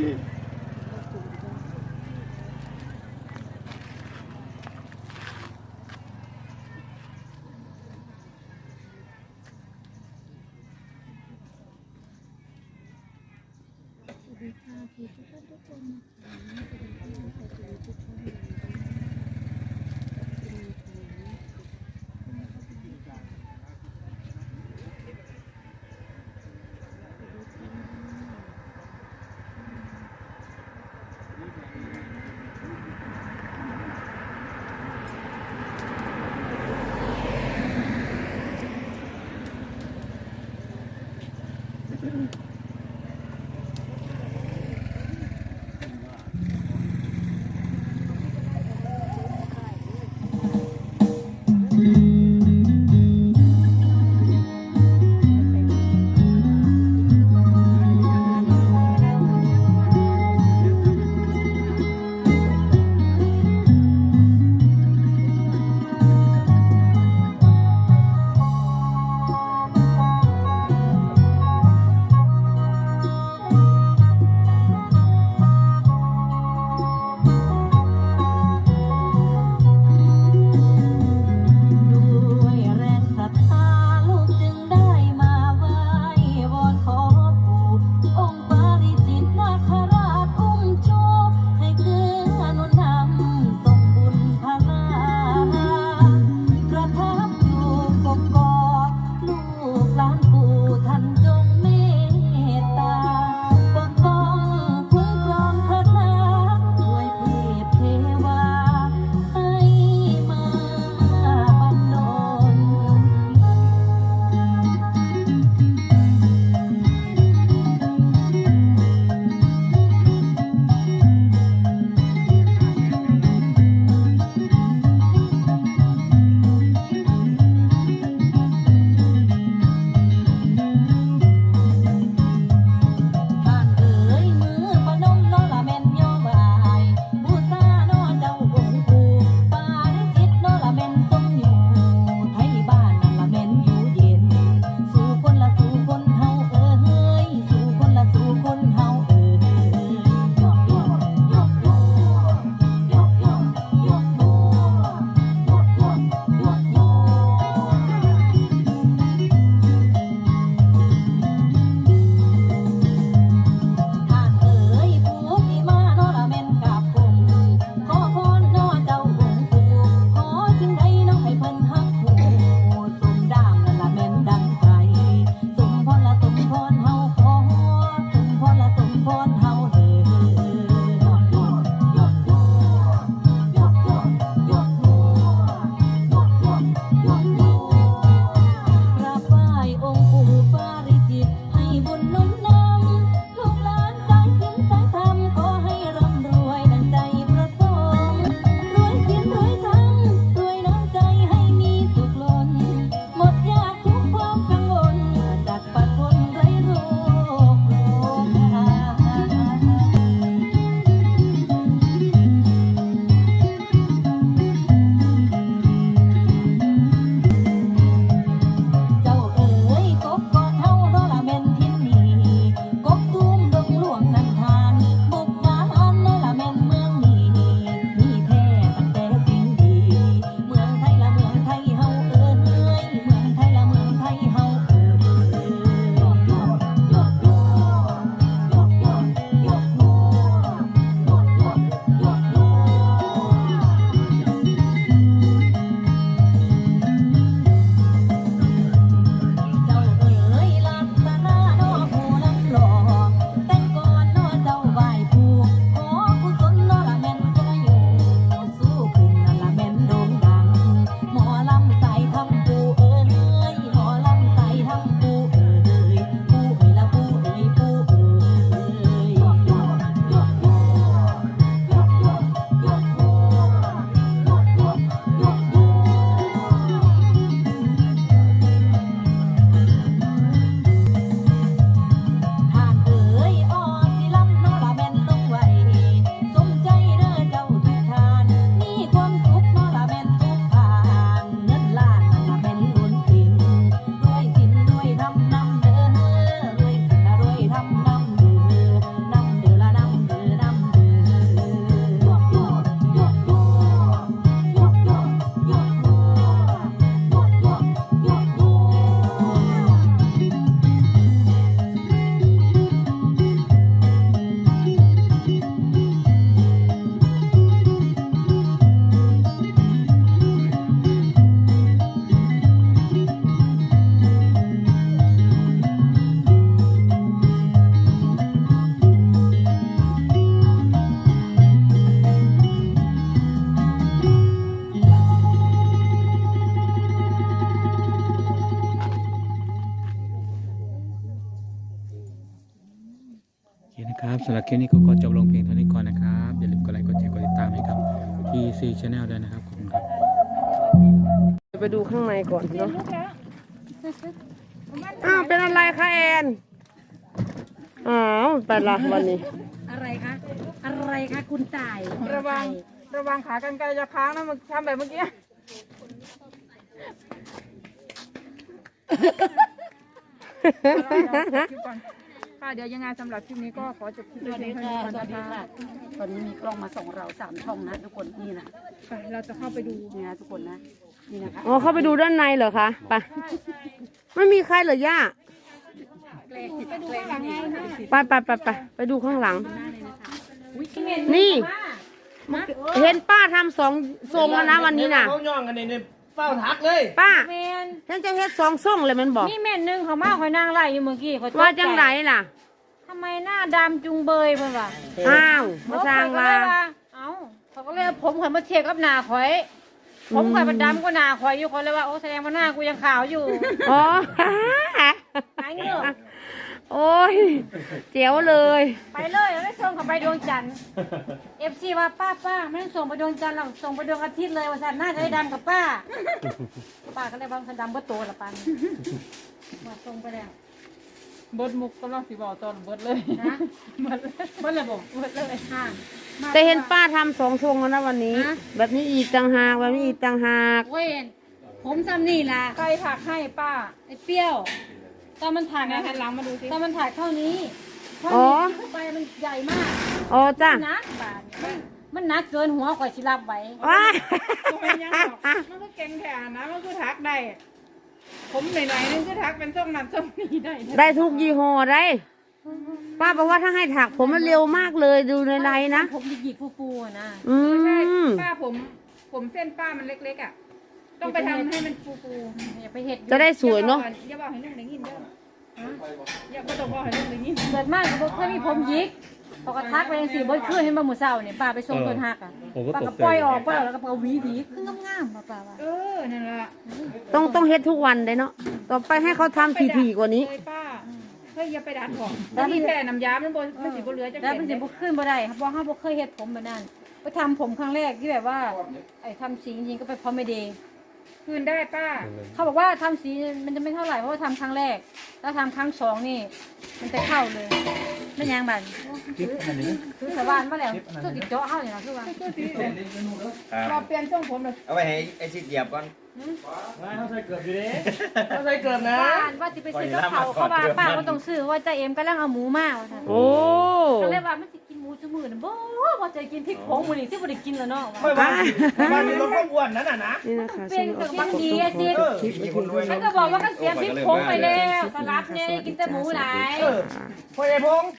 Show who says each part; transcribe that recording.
Speaker 1: สวัสดีค่ะทุกท่านทุกคนนะคะสวัสดีทุกท่านทุกคน
Speaker 2: รับสำหรับคลิปนี้ก็ขอจบลงเพียงเท่านี้ก่อนนะครับ อย่าลืมกดไลค์กดแชร์กดติดตามให้กับ TC Channel ด้วยนะครับ ขอบคุณครับ
Speaker 3: ไปดูข้างในก่อนเนาะอ้าวเป็นอะไรคะแอนอ้าวไปละวันนี้
Speaker 1: อะไรคะ อะไรคะคุณต่าย
Speaker 4: ระวัง ระวังขากันไกลจะค้างนะมึงทำแบบเมื่อกี้ค่ะเดี๋ยวยังไงสำหรับคลิปนี้ก็ขอจบคลิป
Speaker 1: ส
Speaker 4: ด้วย
Speaker 1: วัส
Speaker 4: เพี
Speaker 1: ดี
Speaker 4: ยงเท่า
Speaker 1: ค่ะ
Speaker 4: นี้ก่อน
Speaker 1: สวัสดี
Speaker 4: นะคะ
Speaker 1: ค่ะ ตอนนี้มีกล้องมาส่องเราสามช่องนะทุกคนนี่นะ
Speaker 4: ไปเราจะเข้าไปดู
Speaker 1: นี่นะทุกคนนะ นี่นะคะ
Speaker 3: อ๋อเข้าไปดูด้านในเหรอคะไปไม่มีใครเหรอย่า
Speaker 4: ไปดูข้างหลังไงนะ
Speaker 3: ไปไปไปไปไปดูข้างหลัง นี่ เห็นป้าทำสองทรงแล้วนะวันนี้น่ะ
Speaker 5: เขาย่องกันใน เนี่ยเฝ้าทักเลย
Speaker 3: ป้า
Speaker 6: แมน
Speaker 3: ฉันจะเฮ็ดสองทรงเลยมันบอก
Speaker 6: มีแม่นหนึงเขามาคอยนั่งไล่อยู่เมื่อกี้เขาตกใจ
Speaker 3: ว่าจังไรล่ะ
Speaker 6: ทำไมหน้าดำจุงเบยเพื่อนวะ
Speaker 3: อ้าวมาสร้าง
Speaker 6: เขก็
Speaker 3: ว่า
Speaker 6: เลยเอ้าเขาก็เลยเอาผมข่อยมาเทียบกับหน้าข่อย ผมข่อยมันดำกว่าหน้าข่อยอยู่คนเลยว่าโอ้แสดงว่าหน้ากูยังขาวอยู่
Speaker 3: อ๋อ
Speaker 6: หายเหงือก
Speaker 3: โอ้ยเจ๋วเลย
Speaker 6: ไปเลยแล้วไม่ส่งเขาไปดวงจันทร์เอฟซีว่าป้าป้าไม่ต้องส่งไปดวงจันทร์หรอกส่งไปดวงอาทิตย์เลยว่าสันหน้าจะได้ดำกับป้า ป้าก็เลยว่ามันดำก็โตละปันว่าส่งไปแล้ว
Speaker 4: เบิดมุกก็ลองสิบอกตอนเบิดเลย
Speaker 6: นะ
Speaker 4: เบิดเลยเบิดเลยบอก
Speaker 6: หมดเลยค่ะ
Speaker 3: แต่เห็นป้าทำสองทรงแล้วนะวันนี้
Speaker 6: ฮะ
Speaker 3: แบบนี้อีกต่างหากแบบนี้อีกต่างหาก
Speaker 6: เว้ยผมซ้ำนี่ล่ะ
Speaker 4: ใครถักให้ป้า
Speaker 6: ไอ้เปรี้ยว ตอนมันถ่าย
Speaker 4: ไหนหันหลังมาดูสิ
Speaker 6: ตอนมันถ่ายเท่านี้เท่า
Speaker 3: อ๋อ
Speaker 6: นี้เข้าไปมันใหญ่มาก
Speaker 3: อ๋อจ้ะ
Speaker 6: หนักบาดมันมันหนักเกินหัวข่อยสิรับไหว
Speaker 3: ว้าย
Speaker 4: ก็ไม่ยังหรอกมันก็เก่งแค่นะ มันก็ทักได้ ผมไหนๆนึงก็ทักเป็นส้มนั่นส้มนี้ได้
Speaker 3: ได้ทุกยี่ห้อได้ป้าบอกว่าถ้าให้ถักผมมันเร็วมากเลยดูในไลน์นะ
Speaker 6: ผมหยิกๆฟูๆอะนะ
Speaker 3: อื
Speaker 4: ใช่
Speaker 3: ม
Speaker 4: ป้าผม ผมเส้นป้ามันเล็กๆอะ ต้องไปทำให้มันฟู
Speaker 6: อย่าไปเห็ด
Speaker 3: จะได้
Speaker 4: ๆ
Speaker 3: สวยเนาะ
Speaker 4: อย่าบอกให้นุ่งได้ยินเด้ออย่าก็ต้องบอกให้นุ่งได้ยิน
Speaker 6: เกิดมากก็บ่เคยมีผมหยิกพอกระทักไปจังซี่บ่คืนเห็นบ่มื้อเช้านี่ป้าไปส่งต้นฮักอะ
Speaker 2: ผมก็
Speaker 6: ป้า
Speaker 2: ต
Speaker 6: ก็
Speaker 2: กใจ
Speaker 6: ปล่อยออกปล่อยออกแล้วก็เอาหวีหวีคืองามๆป้าป้าว่า
Speaker 4: เออนั่นแหละ
Speaker 3: ต้องต้องเฮ็ดทุกวันเลยเนาะต่อไปให้เขาทำถี่ๆกว่านี้
Speaker 4: เลยป้าเฮ้ยอย่าไปดัดของแล้วมีแผ่น้ำยามันบนมันสิบเหลือจะ
Speaker 6: แล้วมันสิ
Speaker 4: เห็น
Speaker 6: บ่ขึ้นบ่ได้ครับเพราะเฮาบ่เคยเฮ็ดผมแบบนั้นไปทำผมครั้งแรกที่แบบว่าไอ้ทำสีจริงๆก็ไปพร้อมไม่เดย์
Speaker 4: คืนได้ป้า
Speaker 6: เขาบอกว่าทำสีมันจะไม่เท่าไหร่เพราะว่าทำครั้งแรกแล้วทำครั้งสองนี่ มันจะเข้าเลยไม่ยังบันคือสวานมาแล้วคือติดเจาะเข้าอย่างนั้นคือว่า
Speaker 4: เราเปลี่ยนทรงผมเลย
Speaker 5: เอาไปให้ไอ้สิเหยียบก่อน
Speaker 2: เขาใส่เกือบอยู่ดิ
Speaker 5: เขาใส่เกินนะ
Speaker 6: บ้านว่าจะไปซื้อกับเขาเขาว่าป้าก็ต้องซื้อว่าใจเอ็มกำลังเอาหมูมาว่าซั่น
Speaker 3: โอ้
Speaker 6: ก็เลยว่ามันสิ กินหมูจุมื้อน่ะบ่ว่าจะกินพริกผงมื้อนี้ที่บ่ได้กินแล้วเนาะ
Speaker 5: ไม่
Speaker 6: ว่า
Speaker 5: ว่าไม่ว่ามีรถความอ้วนนั่นน่ะนะ
Speaker 3: นี่นะคะ
Speaker 6: เป็
Speaker 3: ซึ่
Speaker 6: น
Speaker 3: ง
Speaker 6: กับ
Speaker 3: ข
Speaker 6: บางทีอาทิตย์
Speaker 5: เออมีคนรวย
Speaker 6: มันก็บอกว่าก็เสียพริกผงไปแล้วสลัดเนี่ยกินแต่หมูหลาย
Speaker 5: เออพ่อใหญ่พงษ์